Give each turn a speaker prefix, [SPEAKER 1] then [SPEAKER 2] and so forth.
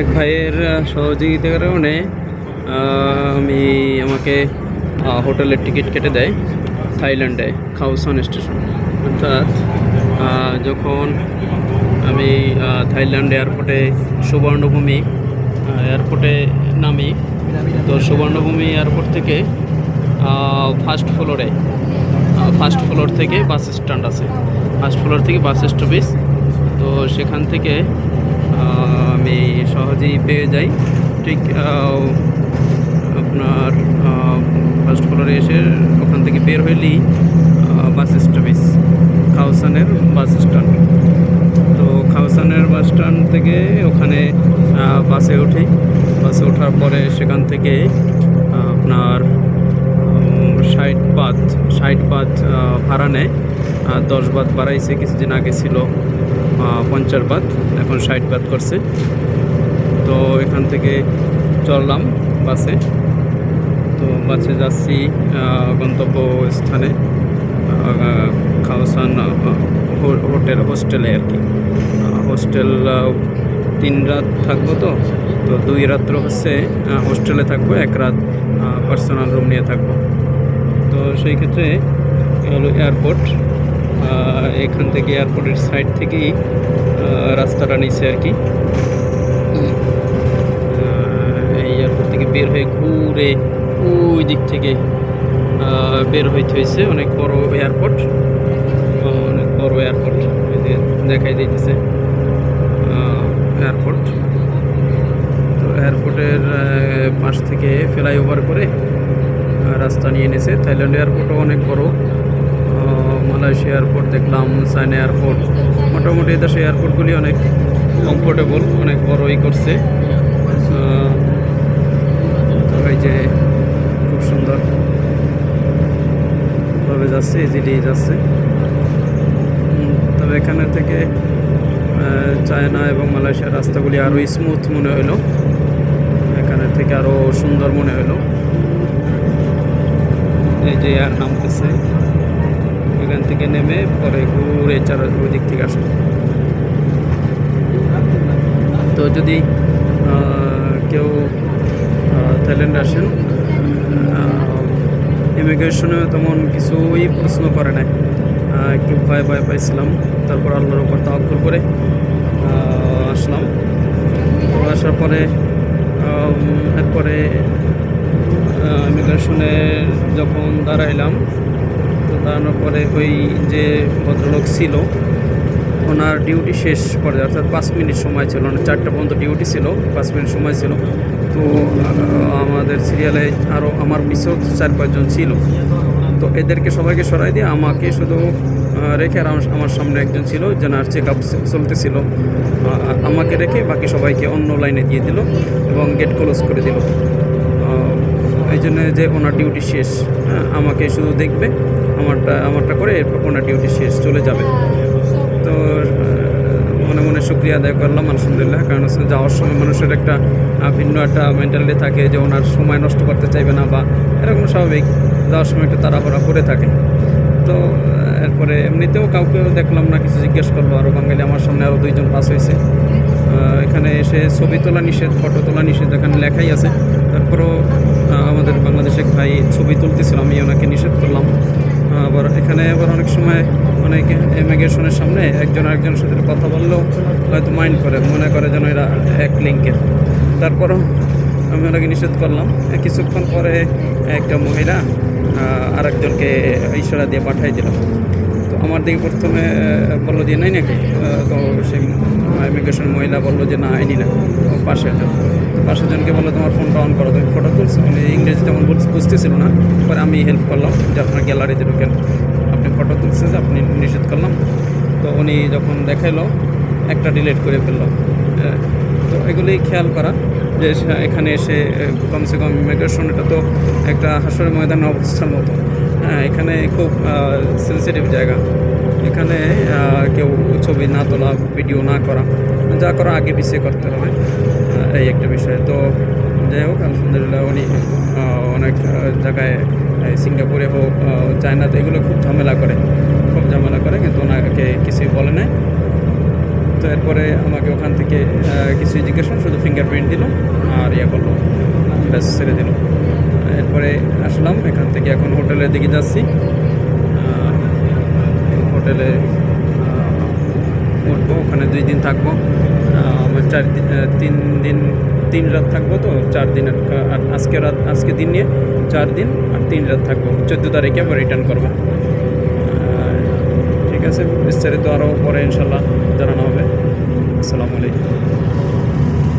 [SPEAKER 1] এক ভাইয়ের সহযোগিতার কারণে আমি আমাকে হোটেলের টিকিট কেটে দেয় থাইল্যান্ডে খাউসান স্টেশন। অর্থাৎ যখন আমি থাইল্যান্ড এয়ারপোর্টে সুবর্ণভূমি এয়ারপোর্টে নামি, তো সুবর্ণভূমি এয়ারপোর্ট থেকে ফার্স্ট ফ্লোরে ফার্স্ট ফ্লোর থেকে বাস স্ট্যান্ড আছে। ফার্স্ট ফ্লোর থেকে বাস স্টপেজ, তো সেখান থেকে আমি সহজেই পেয়ে যাই। ঠিক আপনার ফার্স্ট ফ্লোরে এসে ওখান থেকে বের হইলেই বাস স্টপেজ খাওসানের বাস স্ট্যান্ড তো খাওসানের বাস স্ট্যান্ড থেকে ওখানে বাসে উঠি। বাসে ওঠার পরে সেখান থেকে, আপনার ষাট বাদ ষাট বাদ ভাড়া নেয়। দশ বাদ বাড়াইছে, কিছুদিন আগে ছিল পঞ্চাশ বাদ, এখন ষাট বাদ করছে। তো এখান থেকে চললাম বাসে। তো বাসে যাচ্ছি গন্তব্য স্থানে খাওসান হোটেল, হোস্টেলে আর কি। হোস্টেল তিন রাত থাকব তো তো দুই রাত্র হচ্ছে হোস্টেলে থাকব, এক রাত পার্সোনাল রুম নিয়ে থাকব। তো সেই ক্ষেত্রে, হলো এয়ারপোর্ট এখান থেকে এয়ারপোর্টের সাইড থেকেই রাস্তাটা নিচ্ছে আর কি। এয়ারপোর্ট থেকে বের হয়ে ঘুরে ওই দিক থেকে বের হইতে হয়েছে অনেক বড় এয়ারপোর্ট অনেক বড় এয়ারপোর্ট দেখাই দিতেছে এয়ারপোর্ট তো এয়ারপোর্টের পাশ থেকে ফ্লাইওভার করে রাস্তা নিয়ে এনেছে থাইল্যান্ড এয়ারপোর্টও অনেক বড়। মালয়েশিয়া এয়ারপোর্ট দেখলাম চায়না এয়ারপোর্ট মোটামুটি দেশে এয়ারপোর্টগুলি অনেক। কমফোর্টেবল অনেক বড়ই করছে। এই যে খুব সুন্দর ভাবে যাচ্ছে ইজিলি যাচ্ছে। তবে এখানে থেকে চায়না এবং মালয়েশিয়ার রাস্তাগুলি আরও স্মুথ মনে হলো এখানের থেকে আরও সুন্দর মনে হলো এই যে আর নামতেছে। এখান থেকে নেমে পরে ঘুরে চার ওই দিক থেকে আসে তো যদি কেউ থাইল্যান্ডে আসেন ইমিগ্রেশনে তেমন কিছুই প্রশ্ন করে নাই। একটু ভয় ভয় পাইছিলাম। তারপর আল্লাহর উপর তাওয়াক্কুল করে আসলাম। আসার পরে এরপরে ইমিগ্রেশনে যখন দাঁড়াইলাম, তো দাঁড়ানোর পরে ওই যে ভদ্রলোক ছিল ওনার ডিউটি শেষ পর্যায়ে, অর্থাৎ পাঁচ মিনিট সময় ছিল না চারটা পর্যন্ত ডিউটি ছিল, পাঁচ মিনিট সময় ছিল। তো আমাদের সিরিয়ালে আরও আমার পিছেও চার পাঁচজন ছিল। তো এদেরকে সবাইকে সরাই দিয়ে আমাকে শুধু রেখে আর আমার- আমার সামনে একজন ছিল যেনার চেক আপ চলতেছিল। আমাকে রেখে বাকি সবাইকে অন্য লাইনে দিয়ে দিল এবং গেট ক্লোজ করে দিল। এই জন্য যে ওনার ডিউটি শেষ হ্যাঁ আমাকে শুধু দেখবে, আমারটা আমারটা করে এরপর ওনার ডিউটি শেষ চলে যাবে। তো মনে মনে শুক্রিয়া আদায় করলাম, আলহামদুলিল্লাহ। কারণ হচ্ছে যাওয়ার সময় মানুষের একটা ভিন্ন একটা মেন্টালিটি থাকে যে ওনার সময় নষ্ট করতে চাইবে না বা এরকম স্বাভাবিক। যাওয়ার সময় একটু তাড়াহড়া করে থাকে। তো এরপরে এমনিতেও কাউকে দেখলাম না, কিছু জিজ্ঞেস করল। আরও বাঙালি আমার সামনে আরও দুইজন পাস হয়েছে। এখানে এসে ছবি তোলা নিষেধ ফটো তোলা নিষেধ এখানে লেখাই আছে। তারপরেও আমাদের বাংলাদেশের ভাই ছবি তুলতেছিল আমি ওনাকে নিষেধ করলাম। আবার এখানে আবার অনেক সময় অনেক ইমিগ্রেশনের সামনে একজন আরেকজনের সাথে কথা বললেও হয়তো মাইন্ড করে মনে করে যেন এরা এক লিঙ্কের তারপরও আমি ওনাকে নিষেধ করলাম। কিছুক্ষণ পরে একটা মহিলা আহ, আরেকজনকে ইশারা দিয়ে পাঠাই দিল। তো আমার দিকে প্রথমে বলল যে নাই নাকি তো সেই ইমিগ্রেশন মহিলা বলল যে না আইনি না পাশের জন পাশের জনকে বলল তোমার ফোনটা অন করো তুমি ফটো তুলছো। তেমন বুঝ- বুঝতেছিল না। পরে আমি হেল্প করলাম যে আপনার গ্যালারিতে ঢুকেন। আপনি ফটো তুলছে যে আপনি নিষেধ করলাম। তো উনি যখন দেখাইলো একটা ডিলিট করে ফেলল। আহ, তো এগুলি খেয়াল করা। যে এখানে এসে কমসে কম ইমিগ্রেশন এটা তো একটা হাসরের ময়দানের অবস্থার মতো। হ্যাঁ এখানে খুব সেন্সিটিভ জায়গা। এখানে কেউ ছবি না তোলা ভিডিও না করা। যা করা আগে পিছিয়ে করতে হবে এই একটা বিষয়। তো যাই হোক, আলহামদুলিল্লাহ উনি অনেক জায়গায় সিঙ্গাপুরে হোক চায়নাতে এগুলো খুব ঝামেলা করে, খুব ঝামেলা করে, কিন্তু ওনাকে কিছুই বলে নাই। তো এরপরে আমাকে ওখান থেকে কিছু জিজ্ঞেস শুধু ফিঙ্গার ফিঙ্গারপ্রিন্ট দিল আর ইয়ে করল, ব্যাস ছেড়ে দিল। এরপরে আসলাম, এখান থেকে এখন হোটেলের দিকে যাচ্ছি। হোটেলে উঠবো, ওখানে দুই দিন থাকব। চার তিন দিন, তিন রাত থাকব তো, চার দিন আর আজকে রাত, আজকে দিন নিয়ে চার দিন আর তিন রাত থাকব। চোদ্দ তারিখে আবার রিটার্ন করব। ঠিক আছে, বিস্তারিত আরও পরে ইনশাল্লাহ জানানো হবে। আসসালামু আলাইকুম।